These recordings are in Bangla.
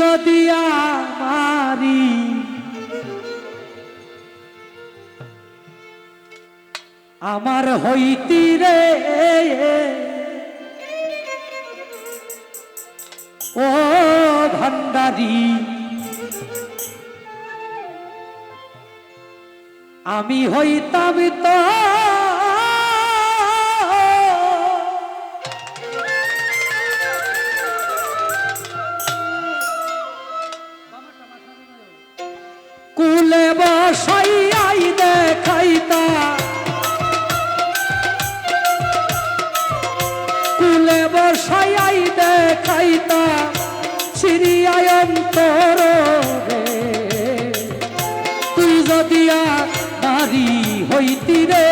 যদি আমারি। আমার হইতি রে। ও ভান্ডারি আমি হইতাম তো অন্তর তুই যদি নারী হইতি রে।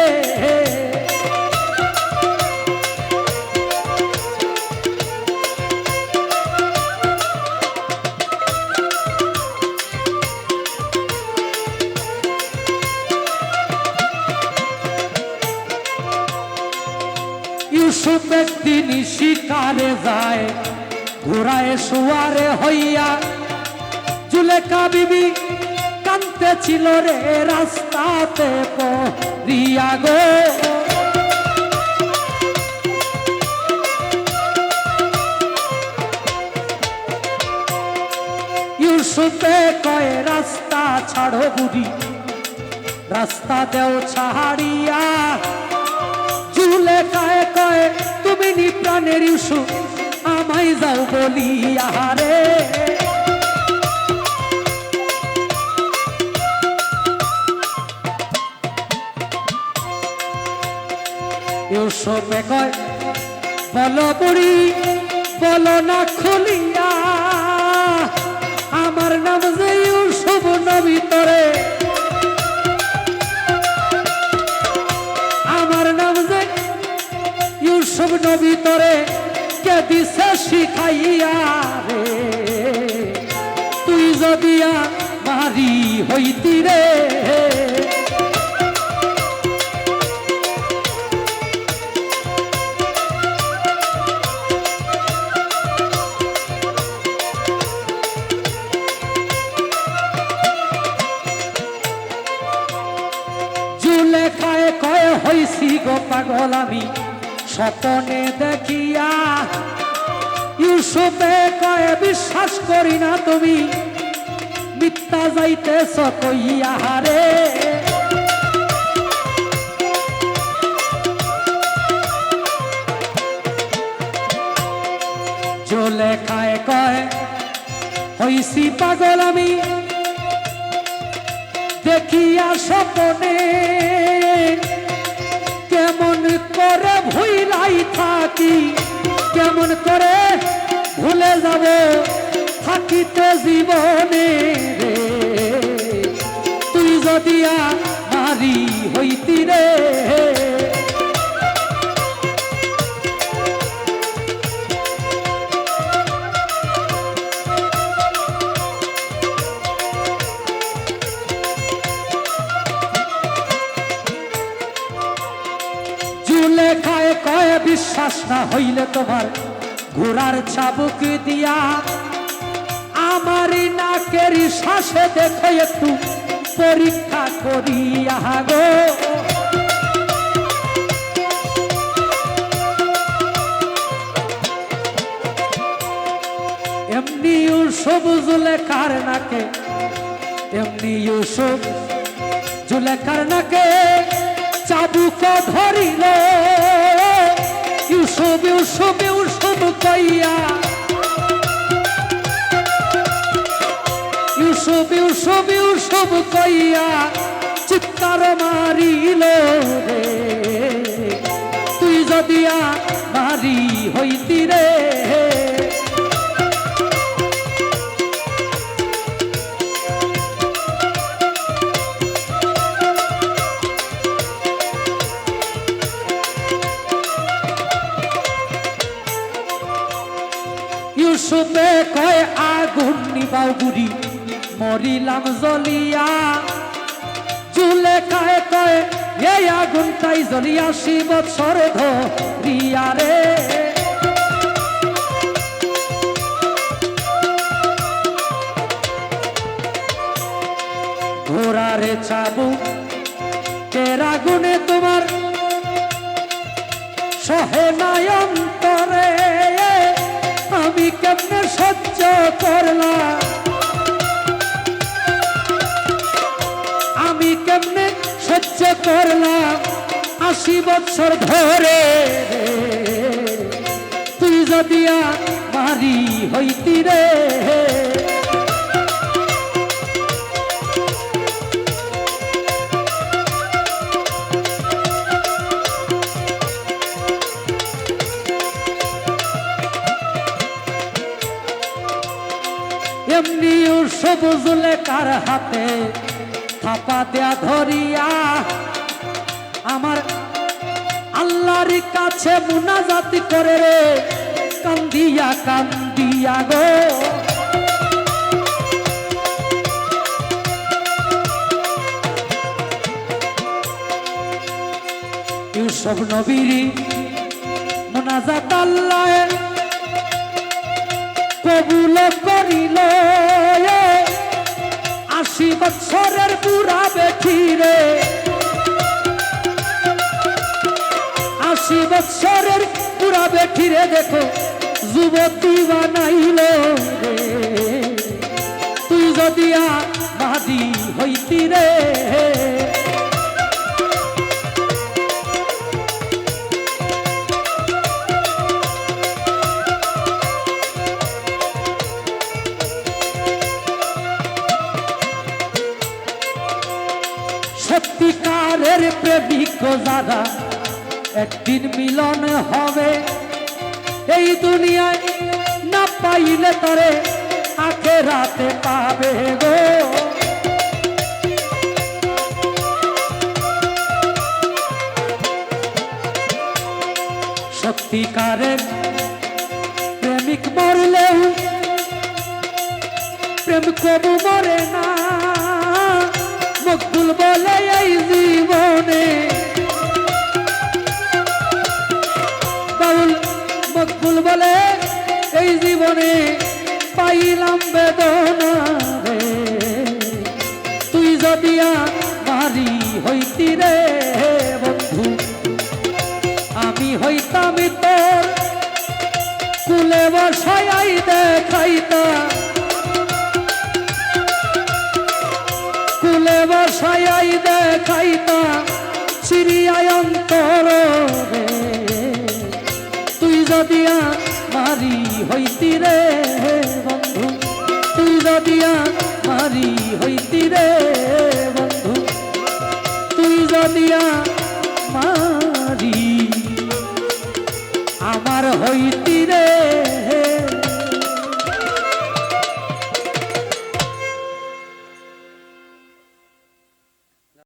ইউসুফ একদিন শিকারে যায় ঘোড়ায় শুয়ারে হইয়া জুলেখা বিবি কানতে ছিল রে রাস্তাতে পরিয়া গো। ইউসুফে কয়, রাস্তা ছাড়ো বুড়ি, রাস্তা দেও ছাড়িয়া। জুলে কায়ে কয়ে তুমি নি প্রাণের ইস্যু আমায় যাও বলিয়া রে। ইউসুফে কয়, বল বুড়ি, বল না খুলিয়া। আমার নাম যে ইউসুফ নবী তরে। আমার নাম যে ইউসুফ নবী তরে, কে দিছে শিখাইয়া রে। তুই যদি মারি হইতি রে। জুলে কয়ে, হইছি গো পাগল আমি। স্বপনে দেখিয়া ইউসুফে কয়, বিশ্বাস করি না তুমি। মিথ্যা যাইতেছ কইয়া রে থাকিতে জীবনে রে, তুই যদি মারি হইতি রে। বিশ্বাস না হইলে তোমার ঘোড়ার চাবুক দিয়া আমারই নাকের শ্বাসে দেখে একটু পরীক্ষা করিয়া গো। এমনি ইউসুফ জুলেখার নাকে, এমনি ইউসুফ জুলেখার নাকে চাবুক ধরিল। ইউসুফ ইউসুফ ইউসুফ কইয়া ইউসুফ কইয়া চিৎকার মারিল রে। তুই যদি মারি হইতি রে। ইউসুফে কয় আগুন নিবাও মরিলাম জ্বলিয়া চুলে কায় কয় এই আগুনটাই জ্বলিয়া শিব বছর ধরিয়া রে। আশি বছর ধরে তুই যদি মারি হইতি রে। এমনি লেখার হাতে থাপা দেয়া ধরিয়া আমার আল্লাহর কাছে মুনাজাতি করে রে। কান্দিয়া কান্দিয়া গো। ইউসুফ নবীর মুনাজাত আল্লাহ কবুল করিল আশি বছরের বুড়া বেঠি রে। বছরের বুড়া বেঠি রে দেখো যুবতী বানাইল তুই যদি মাদি হইতি রে। সত্যিকারের প্রেমিক যারা একদিন মিলন হবে। এই দুনিয়ায় না পাইলে তরে আখে রাতে পাবে গো। সত্যিকারের প্রেমিক মরলেও প্রেম কবু মরে তুই যদি মারি হইতি রে বন্ধু, আমি হইতাম তোর কুলে বসাই দেখাইতাম কুলে বসাই দেখাইতা, চিরিয়ায় অন্তর তুই যদি মারি হইতি রে বন্ধু, তুই যদি মারি হইতি রে বন্ধু তুই যদিয়া মারি আমার হইতি